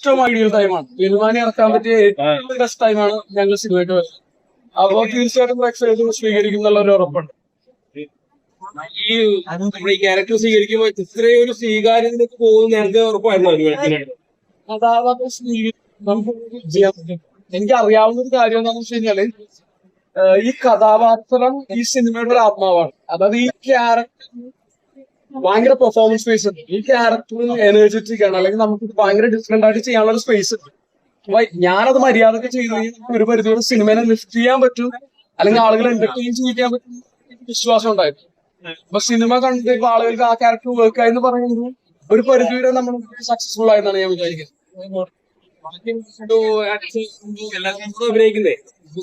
ഏറ്റവും ഐഡിയൽ ടൈമാണ് പെരുമാനി ഇറക്കാൻ പറ്റിയ ഏറ്റവും ബെസ്റ്റ് ടൈമാണ് ഞങ്ങൾ സിനിമയ്ക്ക് വരുന്നത്. അപ്പോൾ തീർച്ചയായിട്ടും പ്രേക്ഷകർ സ്വീകരിക്കും എന്നുള്ള ഒരു ഉറപ്പുണ്ട്. ഈ നമ്മുടെ ഈ ക്യാരക്ടർ സ്വീകരിക്കുമ്പോൾ ഇത്രയും ഒരു സ്വീകാര്യതയിലേക്ക് പോകുന്ന ഞങ്ങൾക്ക് ഉറപ്പായിരുന്നു കഥാപാത്രം സ്വീകരിക്കും എനിക്ക് അറിയാവുന്ന ഒരു കാര്യം എന്താണെന്ന് വെച്ച് കഴിഞ്ഞാൽ ഈ കഥാപാത്രം ഈ സിനിമയുടെ ഒരു ആത്മാവാണ്. അതായത് ഈ ക്യാരക്ടർ ഭയങ്കര പെർഫോമൻസ് സ്പേസ് ഉണ്ട്. ഈ ക്യാരക്ടറും എനർജറ്റിക് ആണ്. അല്ലെങ്കിൽ നമുക്ക് ഭയങ്കര ഡിഫറെന്റ് ആയിട്ട് ചെയ്യാനുള്ള ഒരു സ്പേസ് ഉണ്ട് ഞാനത് മര്യാദയ്ക്ക് ചെയ്തു കഴിഞ്ഞാൽ ഒരു പരിധിയോടെ സിനിമയെ ലിഫ്റ്റ് ചെയ്യാൻ പറ്റും. അല്ലെങ്കിൽ ആളുകളെ എന്റർടൈൻ ചെയ്യിക്കാൻ പറ്റും. വിശ്വാസം ഉണ്ടായിരുന്നു. അപ്പൊ സിനിമ കണ്ടിട്ട് ഇപ്പൊ ആളുകൾക്ക് ആ ക്യാരക്ടർ വർക്ക് ആയെന്ന് പറയുന്നത് ഒരു പരിധി വരെ നമ്മൾ സക്സസ്ഫുൾ ആയെന്നാണ് ഞാൻ വിചാരിക്കുന്നത്. അഭിനയിക്കുന്നേ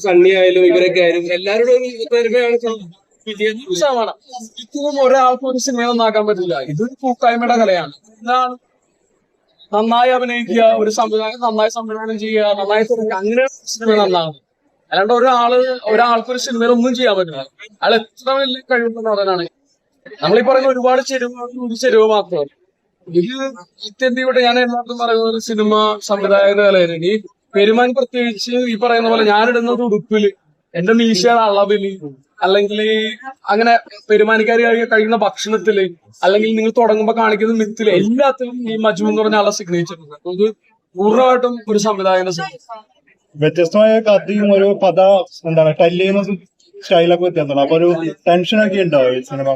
സണ്ണി ആയാലും ഇവരൊക്കെ ആയാലും എല്ലാവരോടും ഒരു പെരുമയാണ് ഒരാൾക്കും ഒരു സിനിമ നന്നാക്കാൻ പറ്റില്ല. ഇതൊരു കൂട്ടായ്മയുടെ കലയാണ്. ഇതാണ് നന്നായി അഭിനയിക്കുക ഒരു സംവിധാനം നന്നായി സംവിധാനം ചെയ്യുക നന്നായി തുടങ്ങുക അങ്ങനെ സിനിമ നന്നാകും അല്ലാണ്ട് ഒരാൾ ഒരാൾക്ക് ഒരു സിനിമയിൽ ഒന്നും ചെയ്യാൻ പറ്റില്ല. അയാൾ എത്ര വലിയ കഴിവുള്ള നടനാണ്. നമ്മളീ പറയുന്ന ഒരുപാട് ചെരുവ് ഒരു ചെരുവ് മാത്രമാണ് ഇത് ഇത്യന്തിയുടെ ഞാൻ എല്ലാവർക്കും പറയുന്ന ഒരു സിനിമ സംവിധായകന്റെ കലയാണ്. ഈ പെരുമാൻ പ്രത്യേകിച്ച് ഈ പറയുന്ന പോലെ ഞാനിടുന്നത് ഉടുപ്പിൽ. എന്റെ മീശയുടെ അളവിൽ അല്ലെങ്കിൽ അങ്ങനെ പെരുമാനിക്കാർ കഴിക്കുന്ന ഭക്ഷണത്തിൽ അല്ലെങ്കിൽ നിങ്ങൾ തുടങ്ങുമ്പോ കാണിക്കുന്ന മിത്തിൽ എല്ലാത്തിലും ഈ മജു എന്ന് പറഞ്ഞ ആളെ സിഗ്നേച്ചർ ഉണ്ട്. അപ്പൊ ഇത് പൂർണമായിട്ടും ഒരു സംവിധായകന്റെ വ്യത്യസ്തമായ കഥയും ഒരു പദ എന്താണ് ടൽ ചെയ്യുന്ന സ്റ്റൈലൊക്കെ വ്യത്യാസമാണ് അപ്പൊ ഒരു ടെൻഷൻ ഒക്കെ ഉണ്ടാവും സിനിമ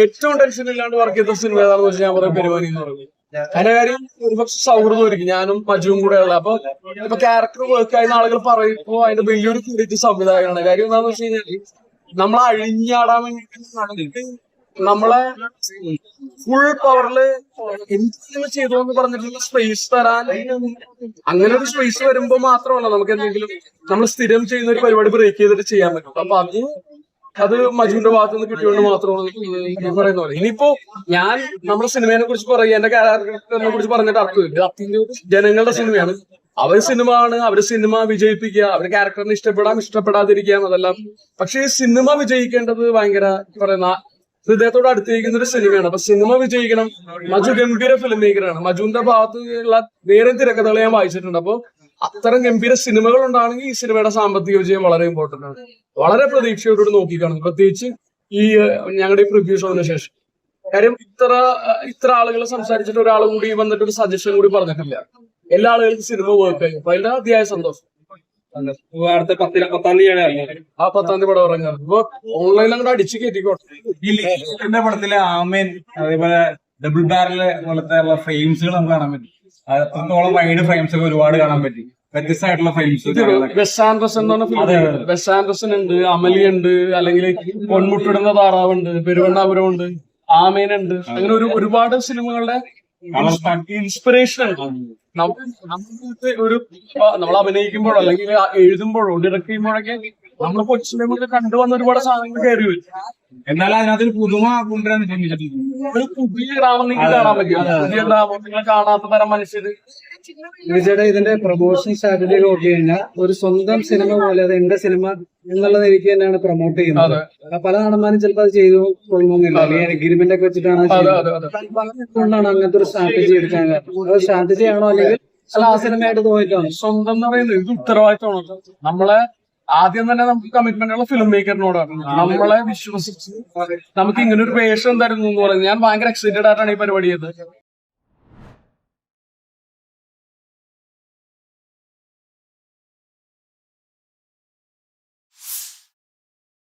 ഏറ്റവും ടെൻഷൻ ഇല്ലാണ്ട് വർക്ക് ചെയ്ത സിനിമ ഏതാണെന്ന് വെച്ചാൽ ഞാൻ പറയാം പെരുമാനി എന്ന് പറയുന്നത് അതിന്റെ കാര്യം ഒരുപക്ഷെ സൗഹൃദമായിരിക്കും. ഞാനും മജുവും കൂടെ ഉള്ള അപ്പൊ ഇപ്പൊ ക്യാരക്ടർ വർക്ക് ആയിരുന്ന ആളുകൾ പറയുമ്പോ അതിന്റെ വലിയൊരു ക്രെഡിറ്റ് സംവിധായകനാണ്. കാര്യം എന്താണെന്ന് വെച്ച് കഴിഞ്ഞാൽ നമ്മളെ അഴിഞ്ഞാടാൻ വേണ്ടിട്ട് നമ്മളെ ഫുൾ പവറിൽ എന്തെങ്കിലും ചെയ്തു എന്ന് പറഞ്ഞിട്ടുള്ള സ്പേസ് തരാൻ അങ്ങനെ ഒരു സ്പേസ് വരുമ്പോ മാത്രമല്ല നമുക്ക് എന്തെങ്കിലും നമ്മൾ സ്ഥിരം ചെയ്യുന്ന ഒരു പരിപാടി ബ്രേക്ക് ചെയ്തിട്ട് ചെയ്യാൻ പറ്റും അപ്പൊ അത് അത് മജുവിന്റെ ഭാഗത്ത് നിന്ന് കിട്ടിയോണ്ട് മാത്രമാണ് പറയുന്ന പോലെ. ഇനിയിപ്പോ ഞാൻ നമ്മുടെ സിനിമയെ കുറിച്ച് പറയുക എന്റെ ക്യാരക്ടറിനെ കുറിച്ച് പറഞ്ഞിട്ട് അർത്ഥമില്ല. ജനങ്ങളുടെ സിനിമയാണ് അവർ സിനിമ ആണ് അവർ സിനിമ വിജയിപ്പിക്കുക അവർ ക്യാരക്ടറിനെ ഇഷ്ടപ്പെടാം ഇഷ്ടപ്പെടാതിരിക്കാം അതെല്ലാം. പക്ഷെ ഈ സിനിമ വിജയിക്കേണ്ടത് ഭയങ്കര പറയുന്ന ഹൃദയത്തോട് അടുത്തിരിക്കുന്ന ഒരു സിനിമയാണ്. അപ്പൊ സിനിമ വിജയിക്കണം. മജു ഗംഭീര ഫിലിം മേക്കറാണ് മജുവിന്റെ ഭാഗത്ത് ഉള്ള വേറെ തിരക്കഥകൾ ഞാൻ വായിച്ചിട്ടുണ്ട്. അപ്പൊ അത്തരം ഗംഭീര സിനിമകൾ ഉണ്ടാണെങ്കിൽ ഈ സിനിമയുടെ സാമ്പത്തിക വിജയം വളരെ ഇമ്പോർട്ടന്റ് ആണ്. വളരെ പ്രതീക്ഷയോടുകൂടി നോക്കിക്കാണും. പ്രത്യേകിച്ച് ഈ ഞങ്ങളുടെ ഈ പ്രിവ്യൂ ഷോവിന് ശേഷം. കാര്യം ഇത്ര ഇത്ര ആളുകൾ സംസാരിച്ചിട്ട് ഒരാൾ കൂടി വന്നിട്ട് ഒരു സജഷൻ കൂടി പറഞ്ഞിട്ടില്ല. എല്ലാ ആളുകൾക്കും സിനിമ പോയിക്കഴിഞ്ഞു. അപ്പൊ അതിന്റെ അതിയായ സന്തോഷം. അടുത്ത പത്തില പത്താം തീയതിയാണ് ആ പത്താം തീയതി പടം ഇറങ്ങാറ് ഇപ്പൊ ഓൺലൈനിൽ അങ്ങോട്ട് അടിച്ചു കയറ്റിക്കോട്ടെ. ലിഖിത്തിന്റെ പടത്തിലെ ആമേൻ അതേപോലെ ഡബിൾ ബാരൽ പോലത്തെ ഉള്ള ഫ്രെയിംസുകൾ നമുക്ക് കാണാൻ പറ്റും. അത് അത്രത്തോളം വൈഡ് ഫ്രെയിംസ് ഒക്കെ ഒരുപാട് കാണാൻ പറ്റി. വ്യത്യസ്തമായിട്ടുള്ള ഫ്രെയിംസ് വെസ് ആൻഡ്രസൺ എന്ന് പറഞ്ഞ ഫിലിം വെസ് ആൻഡ്രസൺ ഉണ്ട് അമലി ഉണ്ട് അല്ലെങ്കിൽ പൊന്മുട്ടിടുന്ന താറാവുണ്ട് പെരുവണ്ണാപുരമുണ്ട് ആമേനുണ്ട് അങ്ങനെ ഒരു ഒരുപാട് സിനിമകളുടെ ഇൻസ്പിറേഷൻ ഉണ്ട്. നമുക്ക് ഒരു നമ്മൾ അഭിനയിക്കുമ്പോഴോ അല്ലെങ്കിൽ എഴുതുമ്പോഴോ ഡിറക്ട് ചെയ്യുമ്പോഴൊക്കെ നമ്മൾ മുന്നിൽ കണ്ടുവന്ന ഒരുപാട് സാധനങ്ങൾ കയറി വരും എന്നാൽ അതിനകത്തൊരു പുതുമ കൊണ്ടുവരാൻ ഒരു പുതിയ ഗ്രാമം നിങ്ങൾക്ക് കാണാൻ പറ്റും പുതിയ ഗ്രാമം നിങ്ങൾ കാണാത്ത തരം മനുഷ്യര്. വിജയുടെ ഇതിന്റെ പ്രൊമോഷൻ സ്ട്രാറ്റജി നോക്കി കഴിഞ്ഞാൽ ഒരു സ്വന്തം സിനിമ പോലെ അത് എന്റെ സിനിമ എന്നുള്ള രീതിക്ക് തന്നെയാണ് പ്രൊമോട്ട് ചെയ്യുന്നത്. പല നടന്മാരും ചിലപ്പോൾ അത് ചെയ്തു കൊള്ളണമെന്നില്ല അല്ലെങ്കിൽ എഗ്രിമെന്റ് ഒക്കെ വെച്ചിട്ടാണ് കൊണ്ടാണ് അങ്ങനത്തെ ഒരു സ്ട്രാറ്റജി എടുക്കാൻ കാരണം. സ്ട്രാറ്റജി ആണോ അല്ലെങ്കിൽ അല്ല ആ സിനിമയായിട്ട് തോന്നിട്ടാണ് സ്വന്തം എന്ന് പറയുന്നത് ഇത് ഉത്തരവാദിത്തമാണ്. നമ്മളെ ആദ്യം തന്നെ നമുക്ക് കമ്മിറ്റ്മെന്റ് ഉള്ള ഫിലിം മേക്കറിനോടാണ് നമ്മളെ വിശ്വസിച്ച് നമുക്ക് ഇങ്ങനെ ഒരു വേഷം തരുന്നു എന്ന് പറയുന്നത് ഞാൻ ഭയങ്കര എക്സൈറ്റഡ് ആയിട്ടാണ് ഈ പരിപാടി ചെയ്തത്.